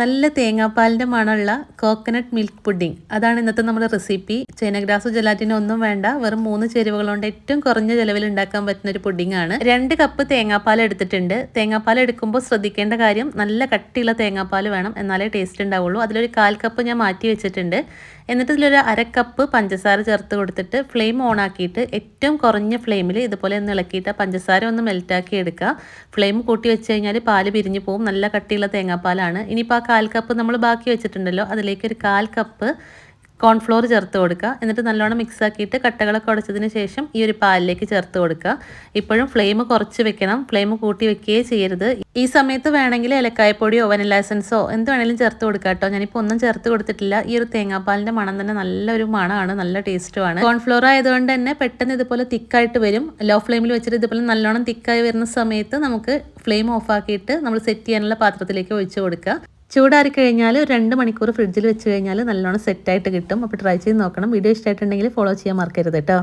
നല്ല തേങ്ങാപ്പാലിന്റെ മണമുള്ള coconut milk pudding അതാണ് ഇന്നത്തെ നമ്മുടെ റെസിപ്പി ചൈനഗ്രാസ് ജലാറ്റിന് ഒന്നും വേണ്ട. വെറും മൂന്ന് ചേരുവകൾ കൊണ്ട് ഏറ്റവും കുറഞ്ഞ ചിലവിൽ ഉണ്ടാക്കാൻ പറ്റുന്ന ഒരു പുഡിംഗ് ആണ്. രണ്ട് കപ്പ് തേങ്ങാപ്പാൽ എടുത്തിട്ടുണ്ട്. തേങ്ങാപ്പാൽ എടുക്കുമ്പോൾ ശ്രദ്ധിക്കേണ്ട കാര്യം നല്ല കട്ടിയുള്ള തേങ്ങാപ്പാൽ വേണം. എന്നാലേ ടേസ്റ്റ് ഉണ്ടാവുള്ളൂ. അതിലൊരു കാൽ കപ്പ് ഞാൻ മാറ്റി വെച്ചിട്ടുണ്ട്. എന്നിട്ട് ഇതിലൊരു അര കപ്പ് പഞ്ചസാര ചേർത്ത് കൊടുത്തിട്ട് ഫ്ലെയിം ഓൺ ആക്കിയിട്ട് ഏറ്റവും കുറഞ്ഞ ഫ്ലെയിമിൽ ഇതുപോലെ ഒന്ന് ഇളക്കിയിട്ട് പഞ്ചസാര ഒന്ന് മെൽറ്റാക്കി എടുക്കുക. ഫ്ലെയിം കൂട്ടി വെച്ച് കഴിഞ്ഞാൽ പാൽ പിരിഞ്ഞു പോകും നല്ല കട്ടിയുള്ള തേങ്ങാപ്പാലാണ്. ഇനിയിപ്പോൾ കാൽ കപ്പ് നമ്മൾ ബാക്കി വെച്ചിട്ടുണ്ടല്ലോ അതിലേക്ക് ഒരു കാൽ കപ്പ് കോൺഫ്ലോർ ചേർത്ത് കൊടുക്കുക. എന്നിട്ട് നല്ലോണം മിക്സ് ആക്കിയിട്ട് കട്ടകളൊക്കെ ഉടച്ചതിന് ശേഷം ഈ ഒരു പാലിലേക്ക് ചേർത്ത് കൊടുക്കുക. ഇപ്പോഴും ഫ്ലെയിം കുറച്ച് വെക്കണം. ഫ്ലെയിം കൂട്ടി വെക്കുകയേ ചെയ്യരുത്. ഈ സമയത്ത് വേണമെങ്കിൽ ഏലക്കായപ്പൊടിയോ വനില എസൻസോ എന്ത് വേണമെങ്കിലും ചേർത്ത് കൊടുക്കുക കേട്ടോ. ഞാനിപ്പോൾ ഒന്നും ചേർത്ത് കൊടുത്തിട്ടില്ല. ഈ ഒരു തേങ്ങാപ്പാലിന്റെ മണം തന്നെ നല്ലൊരു മണമാണ് നല്ല ടേസ്റ്റുമാണ് കോൺഫ്ലോർ ആയതുകൊണ്ട് തന്നെ പെട്ടെന്ന് ഇതുപോലെ തിക്കായിട്ട് വരും. ലോ ഫ്ലെയിമിൽ വെച്ചിട്ട് ഇതുപോലെ നല്ലോണം തിക്കായി വരുന്ന സമയത്ത് നമുക്ക് ഫ്ലെയിം ഓഫ് ആക്കിയിട്ട് നമ്മൾ സെറ്റ് ചെയ്യാനുള്ള പാത്രത്തിലേക്ക് ഒഴിച്ചു കൊടുക്കുക. ചൂടാറി കഴിഞ്ഞാൽ ഒരു രണ്ട് മണിക്കൂർ ഫ്രിഡ്ജിൽ വെച്ച് കഴിഞ്ഞാൽ നല്ലോണം സെറ്റായിട്ട് കിട്ടും. അപ്പോൾ ട്രൈ ചെയ്ത് നോക്കണം. വീഡിയോ ഇഷ്ടമായിട്ടുണ്ടെങ്കിൽ ഫോളോ ചെയ്യാൻ മറക്കരുത് കേട്ടോ